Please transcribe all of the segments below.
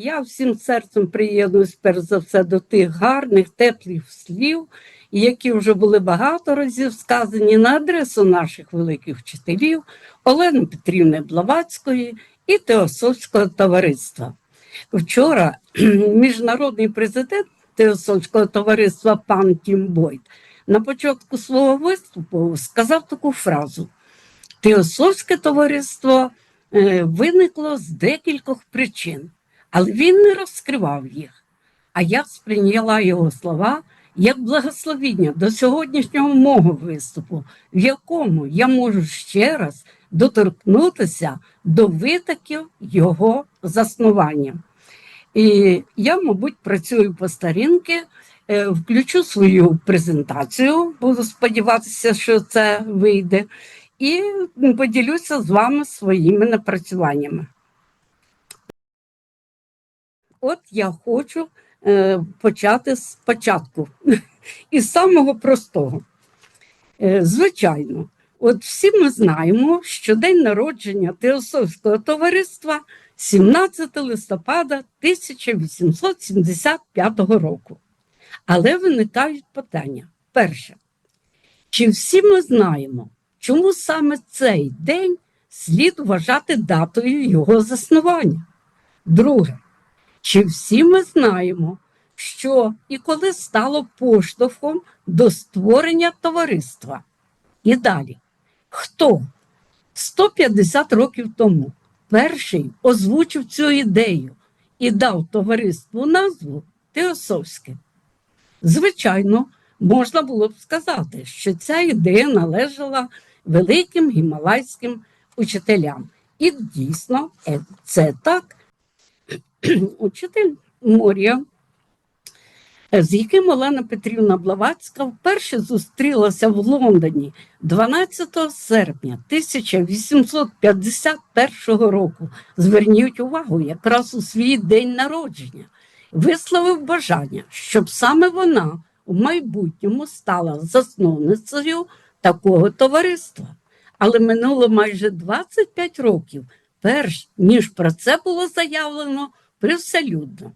Я всім серцем приєднуюсь перш за все до тих гарних, теплих слів, які вже були багато разів сказані на адресу наших великих вчителів Олени Петрівни Блавацької і Теософського товариства. Вчора міжнародний президент Теософського товариства пан Тім Бойт на початку свого виступу сказав таку фразу: Теософське товариство е, виникло з декількох причин, але він не розкривав їх. А я сприйняла його слова як благословіння до сьогоднішнього мого виступу, в якому я можу ще раз доторкнутися до витоків його заснування. І я, мабуть, працюю по старінки, е, включу свою презентацію, буду сподіватися, що це вийде, і поділюся з вами своїми напрацюваннями. От я хочу е, почати з початку, із самого простого. Е, звичайно, от всі ми знаємо, що день народження Теософського товариства 17 листопада 1875 року. Але виникають питання. Перше, чи всі ми знаємо, чому саме цей день слід вважати датою його заснування? Друге, чи всі ми знаємо, що і коли стало поштовхом до створення товариства? І далі, хто 150 років тому перший озвучив цю ідею і дав товариству назву Теософське? Звичайно, можна було б сказати, що ця ідея належала великим гімалайським учителям. І дійсно, е, це так. Учитель Морія, з яким Олена Петрівна Блаватська вперше зустрілася в Лондоні 12 серпня 1851 року. Зверніть увагу, якраз у свій день народження, висловив бажання, щоб саме вона у майбутньому стала засновницею такого товариства. Але минуло майже 25 років, перш ніж про це було заявлено привселюдно.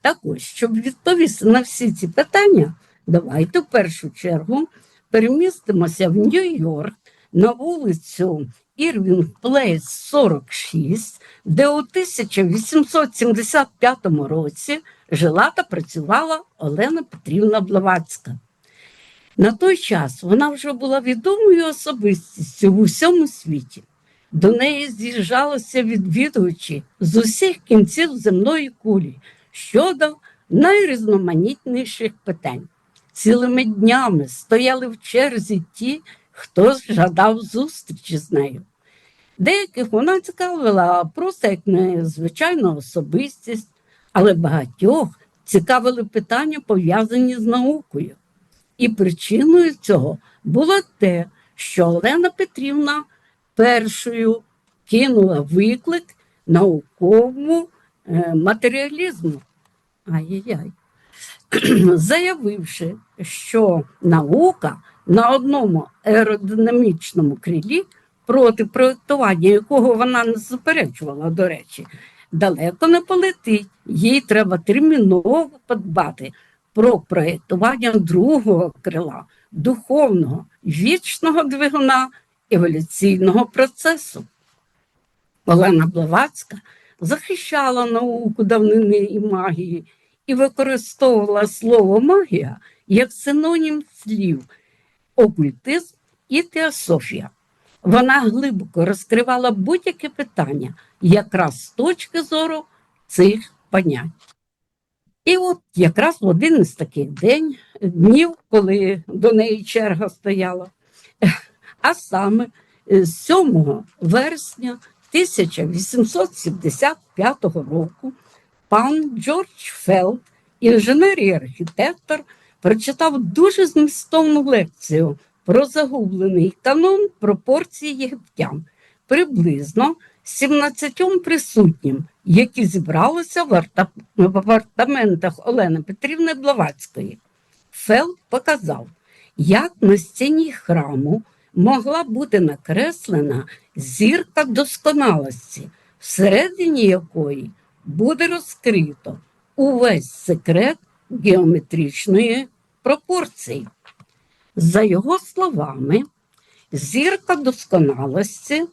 Так ось, щоб відповісти на всі ці питання, давайте в першу чергу перемістимося в Нью-Йорк на вулицю Ірвінг Плейс 46, де у 1875 році жила та працювала Олена Петрівна Блаватська. На той час вона вже була відомою особистістю в усьому світі. До неї з'їжджалися відвідувачі з усіх кінців земної кулі щодо найрізноманітніших питань. Цілими днями стояли в черзі ті, хто жадав зустрічі з нею. Деяких вона цікавила просто як незвичайна особистість, але багатьох цікавили питання, пов'язані з наукою. І причиною цього було те, що Олена Петрівна першою кинула виклик науковому е, матеріалізму. Ай-яй-яй. Заявивши, що наука на одному аеродинамічному крилі, проти проєктування якого вона не заперечувала, до речі, далеко не полетить. Їй треба терміново подбати про проєктування другого крила, духовного, вічного двигуна еволюційного процесу. Олена Блаватська захищала науку давнини і магії і використовувала слово магія як синонім слів окультизм і теософія. Вона глибоко розкривала будь-яке питання якраз з точки зору цих понять. І от якраз в один із таких день, днів, коли до неї черга стояла, а саме е, 7 вересня 1875 року пан Джордж Фелд, інженер і архітектор, прочитав дуже змістовну лекцію про загублений канон пропорції єгиптян, приблизно 17 присутнім, які зібралися в апартаментах Олени Петрівни Блавацької. Фелд показав, як на стіні храму могла бути накреслена зірка досконалості, всередині якої буде розкрито увесь секрет геометричної пропорції. За його словами, зірка досконалості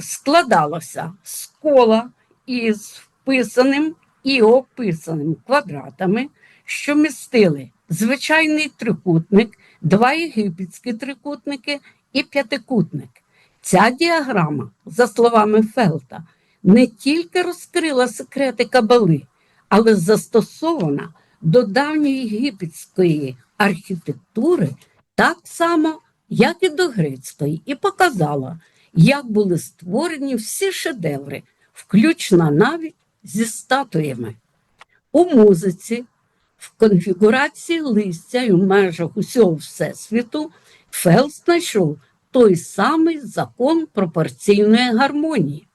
складалася з кола із вписаним і описаним квадратами, що містили звичайний трикутник, два єгипетські трикутники і п'ятикутник. Ця діаграма, за словами Фелта, не тільки розкрила секрети кабали, але застосована до давньої єгипетської архітектури так само, як і до грецької, і показала, як були створені всі шедеври, включно навіть зі статуями. У музиці, в конфігурації листя і в межах усього Всесвіту Фелд знайшов той самий закон пропорційної гармонії.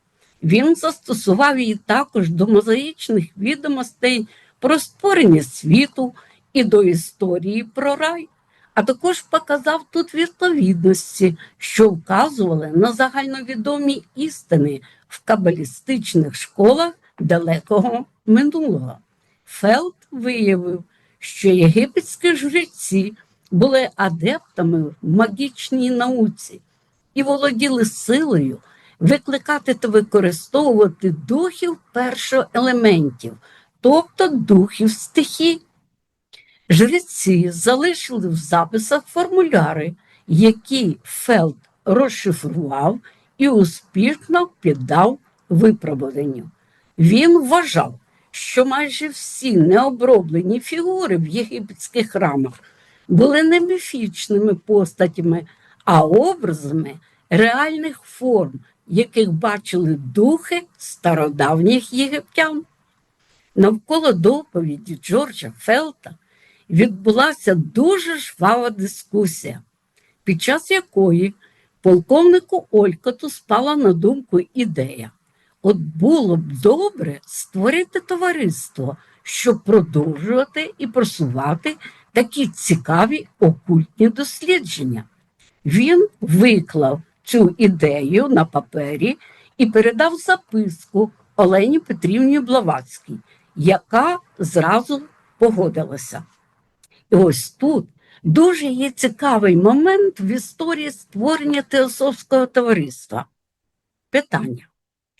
Він застосував її також до мозаїчних відомостей про створення світу і до історії про рай, а також показав тут відповідності, що вказували на загальновідомі істини в кабалістичних школах далекого минулого. Фелд виявив, що єгипетські жреці були адептами в магічній науці і володіли силою викликати та використовувати духів першоелементів, тобто духів стихій. Жреці залишили в записах формуляри, які Фелд розшифрував і успішно піддав випробуванню. Він вважав, що майже всі необроблені фігури в єгипетських храмах були не міфічними постатями, а образами реальних форм, яких бачили духи стародавніх єгиптян. Навколо доповіді Джорджа Фелта відбулася дуже жвава дискусія, під час якої полковнику Олькоту спала на думку ідея. От було б добре створити товариство, щоб продовжувати і просувати такі цікаві окультні дослідження. Він виклав цю ідею на папері і передав записку Олені Петрівні Блаватській, яка зразу погодилася. І ось тут дуже є цікавий момент в історії створення Теософського товариства. Питання.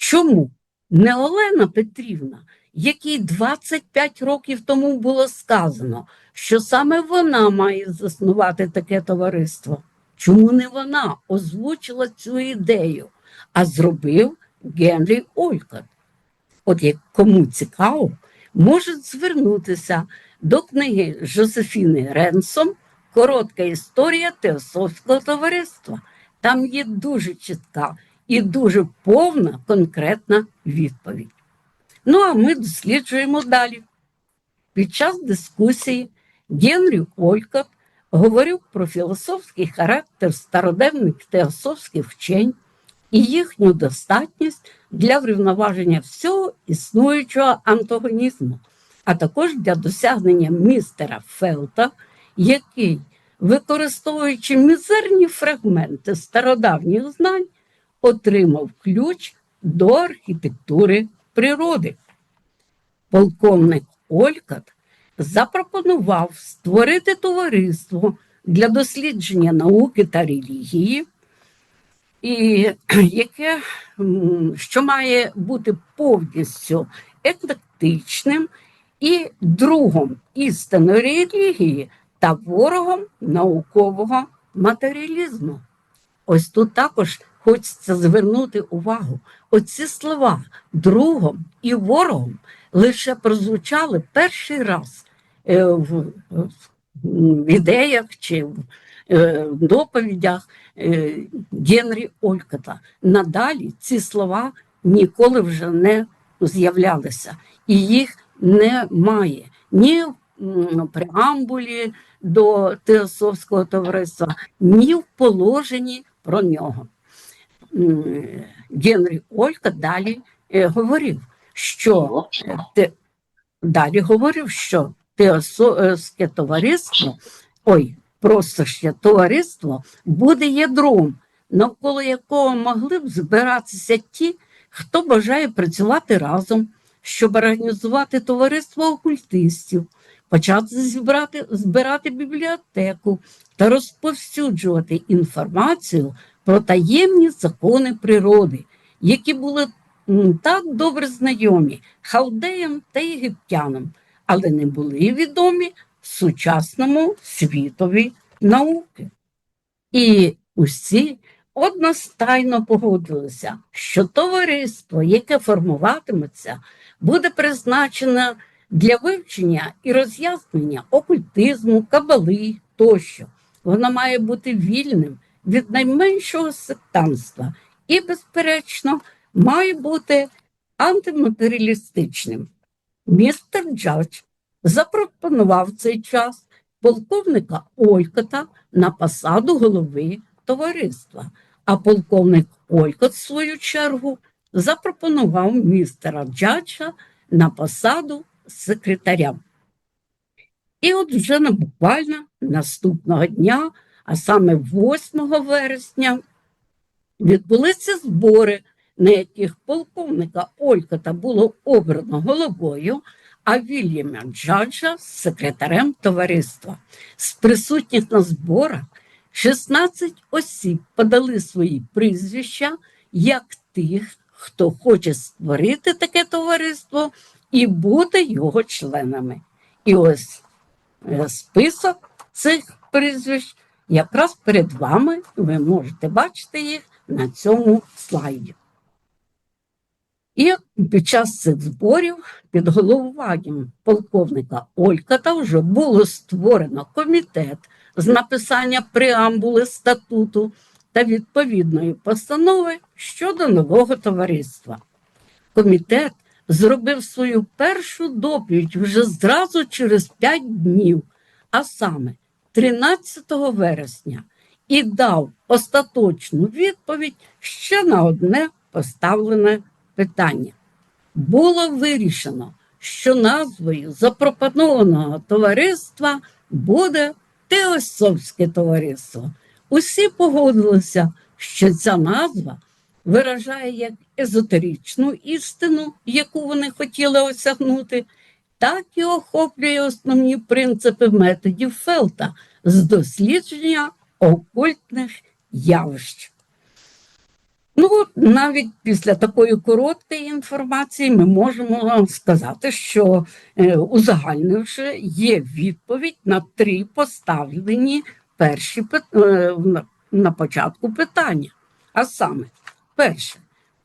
Чому не Олена Петрівна, якій 25 років тому було сказано, що саме вона має заснувати таке товариство? Чому не вона озвучила цю ідею, а зробив Генрі Олькот? От як кому цікаво, можуть звернутися до книги Жозефіни Ренсом Коротка історія Теософського товариства. Там є дуже чітка і дуже повна конкретна відповідь. Ну, а ми досліджуємо далі. Під час дискусії Генрі Олькот говорив про філософський характер стародавніх теософських вчень і їхню достатність для врівноваження всього існуючого антагонізму, а також для досягнення містера Фелта, який, використовуючи мізерні фрагменти стародавніх знань, отримав ключ до архітектури природи. Полковник Олькат запропонував створити товариство для дослідження науки та релігії, і яке, що має бути повністю еклектичним і другом істинної релігії та ворогом наукового матеріалізму. Ось тут також хочеться звернути увагу. Оці слова другом і ворогом лише прозвучали перший раз е, в, ідеях чи в е, доповідях е, Генрі Олькота. Надалі ці слова ніколи вже не з'являлися, і їх немає ні в преамбулі до Теософського товариства, ні в положенні про нього. М, Генрі Олька далі е, говорив, що е, те, далі говорив, що Теософське товариство, ой, просто ще товариство буде ядром, навколо якого могли б збиратися ті, хто бажає працювати разом, щоб організувати товариство окультистів, почати зібрати, збирати бібліотеку та розповсюджувати інформацію про таємні закони природи, які були так добре знайомі халдеям та єгиптянам, але не були відомі сучасному світові науки. І усі одностайно погодилися, що товариство, яке формуватиметься, буде призначене для вивчення і роз'яснення окультизму, кабали тощо. Воно має бути вільним від найменшого сектанства і, безперечно, має бути антиматеріалістичним. Містер Джадж запропонував цей час полковника Олькота на посаду голови товариства, а полковник Олькот, в свою чергу, запропонував містера Джаджа на посаду секретаря. І от вже буквально наступного дня, а саме 8 вересня, відбулися збори, на яких полковника Олькота було обрано головою, а Вільяма Джаджа секретарем товариства. З присутніх на зборах 16 осіб подали свої прізвища як тих, хто хоче створити таке товариство і бути його членами. І ось е, список цих прізвищ якраз перед вами. Ви можете бачити їх на цьому слайді. І під час цих зборів під головуванням полковника Ольката вже було створено комітет з написання преамбули статуту та відповідної постанови щодо нового товариства. Комітет зробив свою першу доповідь вже зразу через 5 днів, а саме 13 вересня, і дав остаточну відповідь ще на одне поставлене питання. Було вирішено, що назвою запропонованого товариства буде Теософське товариство. Усі погодилися, що ця назва виражає як езотеричну істину, яку вони хотіли осягнути, так і охоплює основні принципи методів Фелта з дослідження окультних явищ. Ну, навіть після такої короткої інформації ми можемо сказати, що е, узагальнивши, є відповідь на три поставлені перші е, на початку питання. А саме, перше,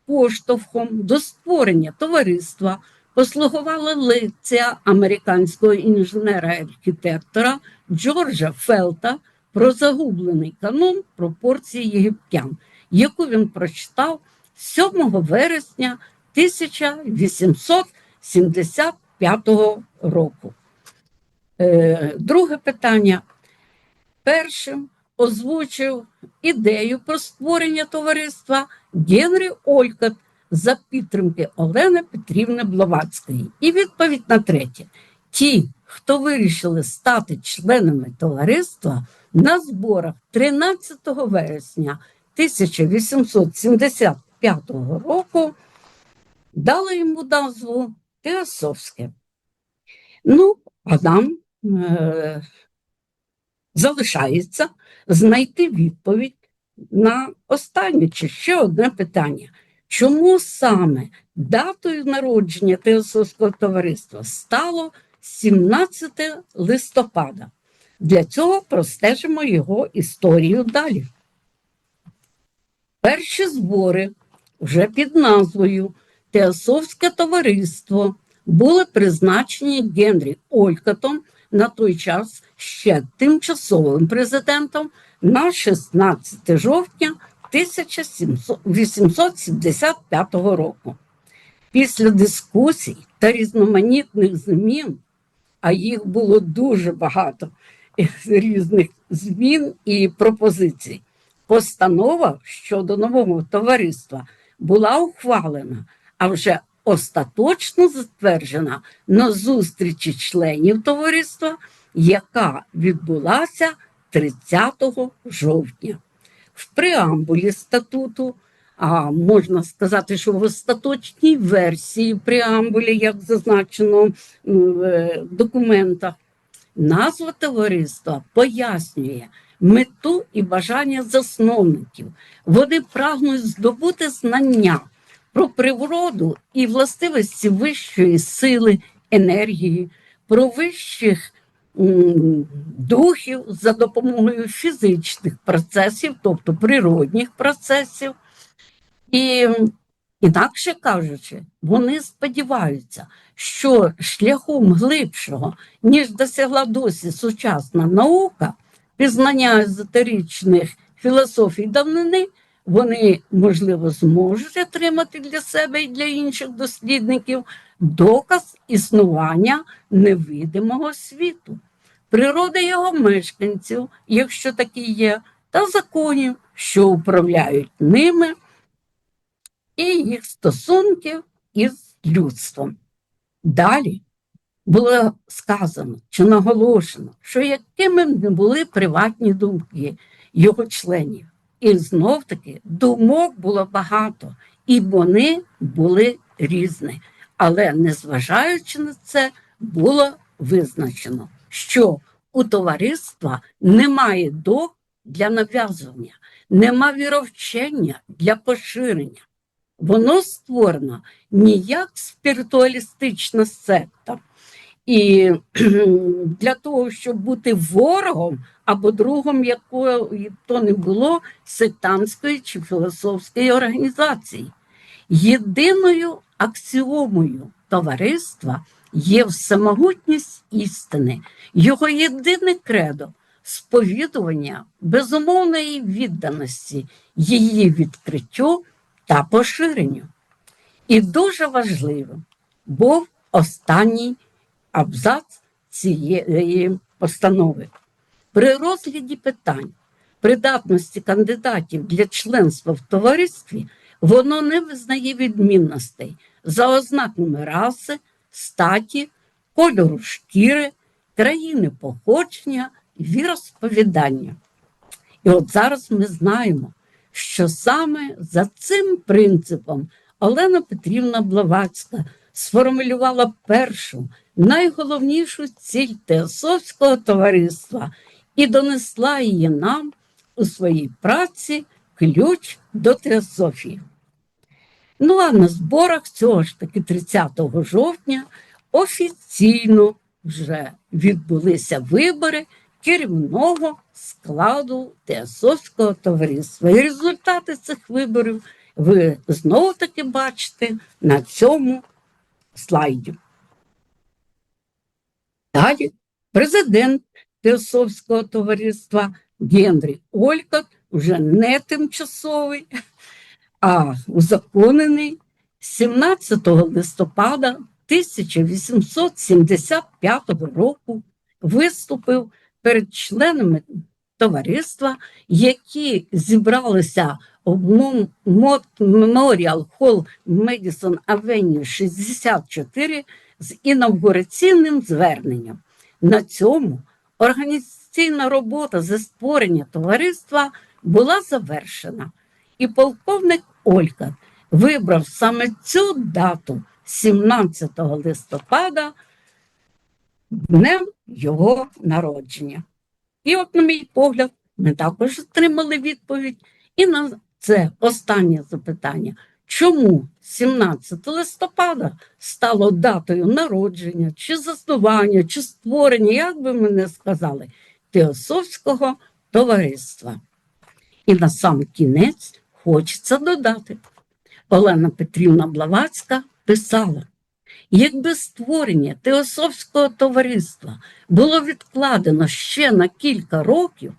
поштовхом до створення товариства послугувала лекція американського інженера-архітектора Джорджа Фелта про загублений канон пропорції єгиптян, яку він прочитав 7 вересня 1875 року. Е, Друге питання. Першим озвучив ідею про створення товариства Генрі Олькот за підтримки Олени Петрівни Блаватської. І відповідь на третє. Ті, хто вирішили стати членами товариства на зборах 13 вересня 1875 року, дали йому назву Теософське. Ну, а нам е, залишається знайти відповідь на останнє чи ще одне питання. Чому саме датою народження Теософського товариства стало 17 листопада? Для цього простежимо його історію далі. Перші збори вже під назвою Теософське товариство були призначені Генрі Олькотом на той час ще тимчасовим президентом на 16 жовтня 1875 року. Після дискусій та різноманітних змін, а їх було дуже багато різних змін і пропозицій, постанова щодо нового товариства була ухвалена, а вже остаточно затверджена на зустрічі членів товариства, яка відбулася 30 жовтня. В преамбулі статуту а можна сказати, що в остаточній версії преамбулі, як зазначено в документах, назва товариства пояснює мету і бажання засновників. Вони прагнуть здобути знання про природу і властивості вищої сили, енергії, про вищих духів за допомогою фізичних процесів, тобто природних процесів. І інакше кажучи, вони сподіваються, що шляхом глибшого, ніж досягла досі сучасна наука, пізнання езотеричних філософій давнини, вони, можливо, зможуть отримати для себе і для інших дослідників доказ існування невидимого світу, природи його мешканців, якщо такі є, та законів, що управляють ними і їх стосунків із людством. Далі було сказано чи наголошено, що якими б не були приватні думки його членів. І знов таки думок було багато, і вони були різні. Але незважаючи на це, було визначено, що у товариства немає док для нав'язування, нема віровчення для поширення. Воно створено не як спіритуалістична секта. І для того, щоб бути ворогом або другом якої то не було сектантської чи філософської організації. Єдиною аксіомою товариства є всемогутність істини, його єдине кредо сповідування безумовної відданості, її відкриттю та поширенню. І дуже важливим був останній абзац цієї постанови. При розгляді питань придатності кандидатів для членства в товаристві воно не визнає відмінностей за ознаками раси, статі, кольору шкіри, країни походження, віросповідання. І от зараз ми знаємо, що саме за цим принципом Олена Петрівна Блаватська сформулювала першу найголовнішу ціль Теософського товариства і донесла її нам у своїй праці ключ до теософії. Ну а на зборах цього ж таки 30 жовтня офіційно вже відбулися вибори керівного складу Теософського товариства. І результати цих виборів ви знову таки бачите на цьому слайді. Далі президент Теософського товариства Генрі Олькот вже не тимчасовий, а узаконений 17 листопада 1875 року. Виступив перед членами товариства, які зібралися Memorial Hall Madison Avenue 64 з інавгураційним зверненням. На цьому організаційна робота за створення товариства була завершена, і полковник Олька вибрав саме цю дату 17 листопада днем його народження. І, от, на мій погляд, ми також отримали відповідь і на це останнє запитання. Чому 17 листопада стало датою народження, чи заснування, чи створення, як би ми не сказали, Теософського товариства? І на сам кінець хочеться додати. Олена Петрівна Блавацька писала: якби створення Теософського товариства було відкладено ще на кілька років,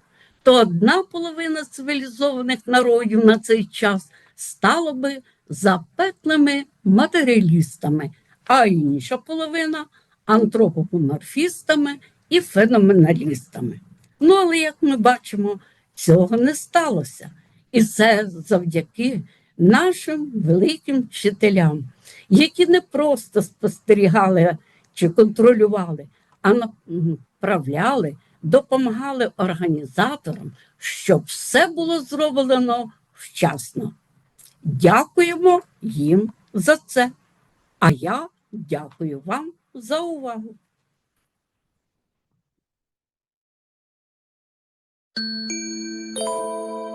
то одна половина цивілізованих народів на цей час стала би запеклими матеріалістами, а інша половина антропоморфістами і феноменалістами. Ну, але як ми бачимо, цього не сталося. І це завдяки нашим великим вчителям, які не просто спостерігали чи контролювали, а направляли, допомагали організаторам, щоб все було зроблено вчасно. Дякуємо їм за це. А я дякую вам за увагу. Thank you.